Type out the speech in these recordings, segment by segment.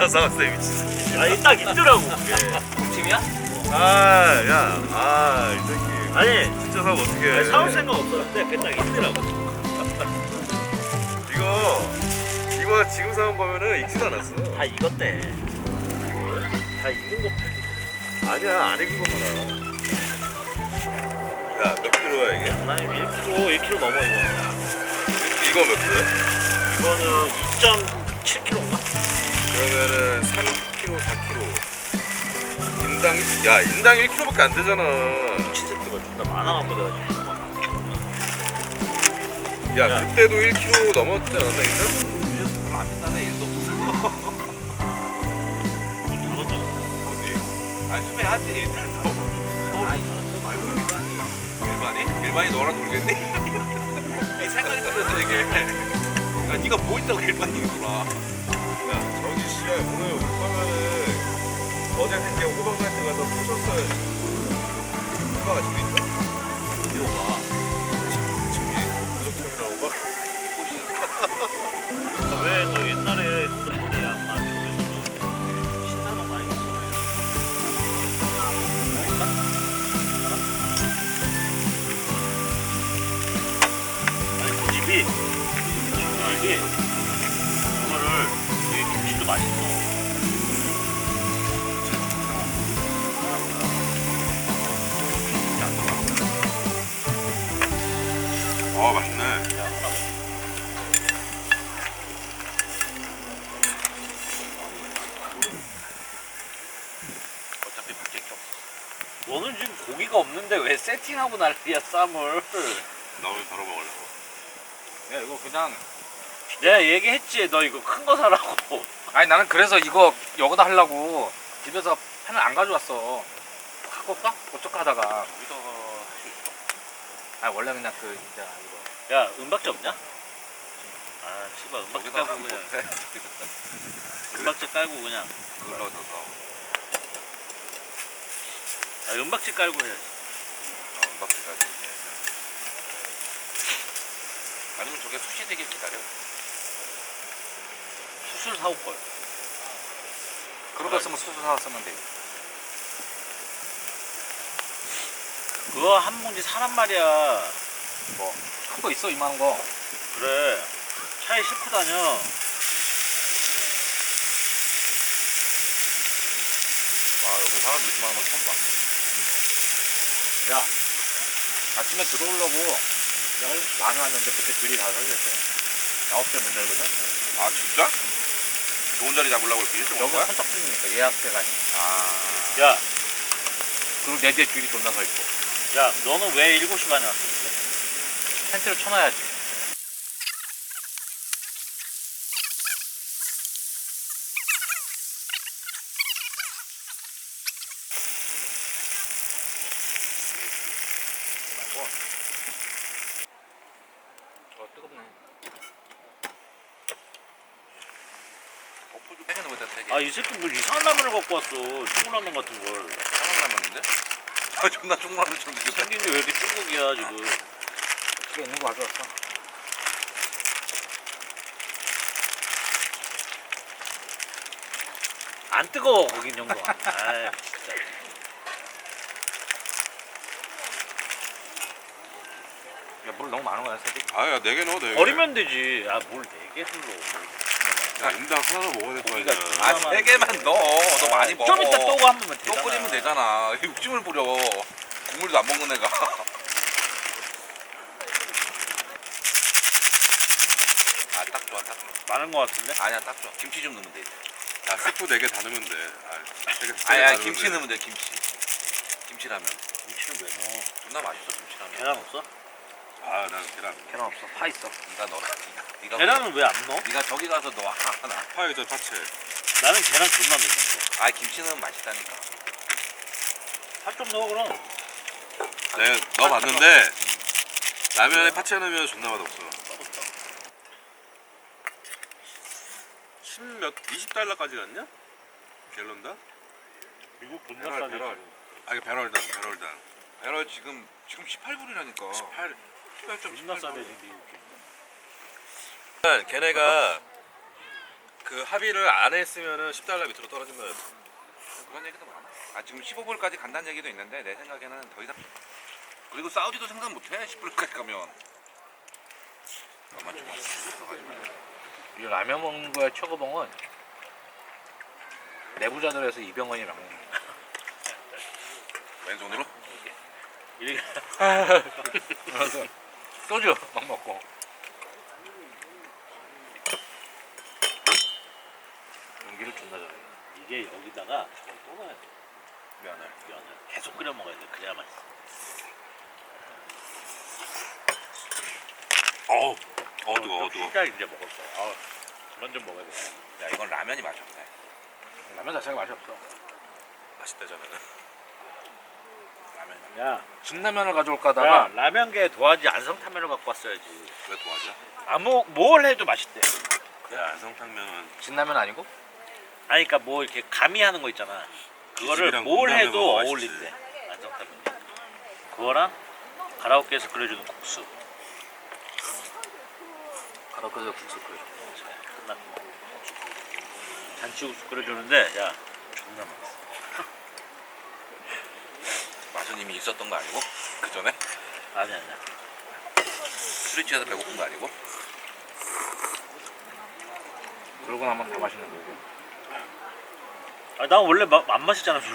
진짜 사왔어요 미친. 아니 딱 있더라고 그게 팀이야? 아, 야, 아, 이 새끼. 아니 진짜 사면 어떡해. 아니, 사올 생각 없었는데 그게 딱 있더라고 이거, 이거 지금 사온 거면은 익지도 않았어. 다 익었대 다 익은 거 아니야, 안 익은 거 봐라. 야, 몇 킬로야 이게? 아니 1kg 1kg 넘어 이거 이거 몇 킬로야? 이거는 2.7kg인가? 그러면은 3kg, 4kg. 인당, 야, 인당 1kg밖에 안 되잖아. 치즈가 존나 많아갖고 내가 지금 야, 야. 그때도 1kg 넘었지 않았나, 안 비싸네 일도 죽었잖아 아니 수배 하지 일반이? 너랑 놀겠니? 이 생각이 들어서 이게 야 니가 뭐 있다고 일반이구나 야, 저기 씨야, 오늘 올 거면은 어제 그게 호박마트 가서 푸셨어야지. 호박가 집에 있어? 이거 봐 세팅하고 난리야 쌈을. 나 오늘 바로 먹으려고. 야 이거 그냥 내가 얘기했지 너 이거 큰 거 사라고. 아니 나는 그래서 이거 여기다 하려고 집에서 펜을 안 가져왔어. 갖고 올까? 어쩔까 하다가. 여기다 할수 있어 아 원래 그냥 그 진짜 이거. 야 은박지 없냐? 아 씨발 은박지 여기다 깔고 그냥. 은박지 깔고 그냥. 그걸로 넣어서 아 은박지 깔고 해 어, 은박지까지 아니면 저게 수시 되게 기다려 수술 사올 걸. 그런 거 쓰면 수수 사왔으면 돼 그거 한 봉지 사란 말이야. 큰거 있어 이만한 거? 그래. 차에 싣고 다녀. 와 여기 사람 이렇게 많은 거 처음 봐. 야, 아침에 들어오려고 내가 많이 왔는데 그때 줄이 다 서있었어. 9시에 문 열거든? 아 진짜? 좋은 자리 잡으려고 이렇게 일찍 온 여기 거야? 선착순이니까 예약대가 아니야. 아 야, 그리고 내 뒤에 줄이 존나 서있고. 야 너는 왜 7시 반에 왔어? 텐트를 쳐놔야지. 뜨겁네. 세개 아 이 새끼 뭐 이상한 라면을 갖고 왔어. 중국라면 같은 걸. 사람 남았는데? 아 존나 중국라면처럼 생겼다 생긴 게 왜 이렇게 중국이야 지금? 집에 있는 거 가져왔어. 안 뜨거워 거긴 정도 아 진짜 야, 물 너무 많은 거야, 새끼. 아, 야, 4개 넣어, 4개. 버리면 되지 아뭘 4개를 넣어 야, 인당 하나 더 먹어야 될거 고기가 아니야. 아세 개만 넣어 너 많이 먹어 좀 이따 또고 한 번만 또 되잖아 끓이면 되잖아 욕심을 부려 국물도 안 먹는 애가 아 딱 좋아 딱 좋아 많은 거 같은데? 아니야 딱 좋아 김치 좀 넣으면 돼 이제. 야, 스프 4개 다 넣으면 돼. 아, 4개, 아야 김치 넣으면 돼 김치 김치라면 김치는 왜 넣어? 존나 맛있어 김치라면 계란 없어? 아, 난 계란. 계란 없어. 파 있어. 네가 넣어라 네가 계란은 왜 안 넣어? 네가 저기 가서 넣어 하나 파에다 파채. 나는 계란 존나 넣는 거. 아 김치 넣으면 맛있다니까 파좀 넣어 그럼. 내가 넣어봤는데, 라면에 파채 넣으면 존나 맛없어. 10몇, 20달러까지 갔냐? 갤런당? 미국 존나 배럴. 배럴. 아, 이거 배럴당, 배럴당. 에러 지금 지금 18불이라니까 18 존나 싸네 18.18불 지금. 미국 걔네가 그 합의를 안 했으면은 10달러 밑으로 떨어진다 했어. 그런 얘기도 많아. 아 지금 15불까지 간다는 얘기도 있는데 내 생각에는 더 이상 그리고 사우디도 생산 못해 10불까지 가면. 얼마 좀 말고 이 라면 먹는 거의 최고봉은. 내부자들에서 이병헌이랑 먹는 거. 왼손으로? 이렇게. 그래서 소주 막 먹고. 연기를 존나 잘해. 이게 여기다가 저걸 또 넣어야 돼. 면을 면을. 계속 끓여 먹어야 돼. 그래야 맛있어. 어우 어 뜨거워 뜨거워. 진짜 이제 거야. 아 그만 좀 먹어야 돼. 야 이건 라면이 맛이 없네. 라면 자체가 맛이 없어. 맛있다잖아. 야, 진라면을 가져올까 야 하다가 라면계 도화지 안성탕면을 갖고 왔어야지. 왜 도와줘? 아무 뭘 해도 맛있대. 야 안성탕면은. 진라면 아니고? 아니 그러니까 뭐 이렇게 가미하는 거 있잖아. 그거를 집이랑 뭘 콩나물 해도 맛있지. 어울린대 안성탕면 그거랑 가라오케에서 끓여주는 국수. 가로크에서 국수 끓여. 끝났고. 잔치국수 끓여주는데 야 존나 맛있어 맛은 이미 있었던 거 아니고 그 전에 아니 아니야 술이 취해서 배고픈 거 아니고 그러고 나면 다 맛있는 거고. 아, 난 원래 마, 안 마시잖아 술.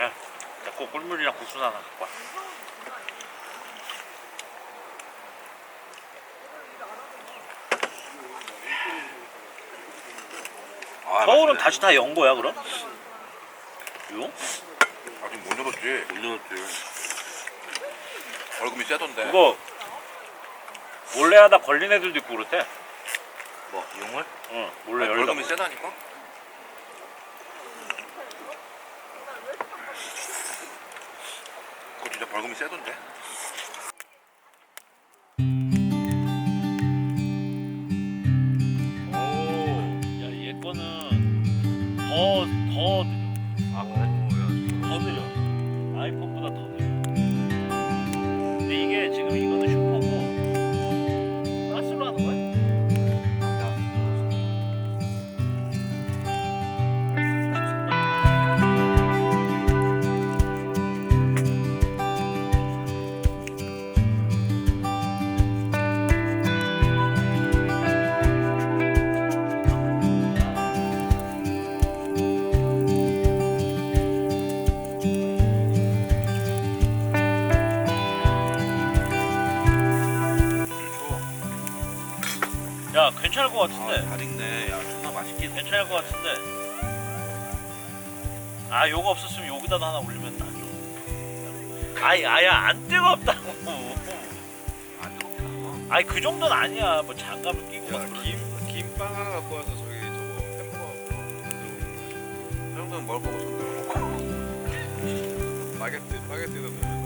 야, 자꾸 꿀물이랑 국수 하나 갖고 와. 아, 서울은. 다시 다 연 거야 그럼? 요? 아직 못 열었지 못 열었지 벌금이 세던데 그거 몰래 하다 걸린 애들도 있고 그렇대. 뭐 용을? 응, 몰래 열다. 벌금이 세다니까 그거 진짜 벌금이 세던데 것 같은데. 아 잘 익네 야 존나 맛있긴 해 괜찮을 것 같은데. 아, 요거 없었으면 여기다도 하나 올리면 나죠. 아이, 아야, 안 뜨겁다고. 안 뜨겁게 아이, 그 정도는 아니야. 뭐 장갑을 끼고 막 그러지. 야김 김빵 하나 갖고 와서 저기 저거 햄버거 그 정도는 먹을 거고 손들어 먹고 바게트 넣으면 맛있어.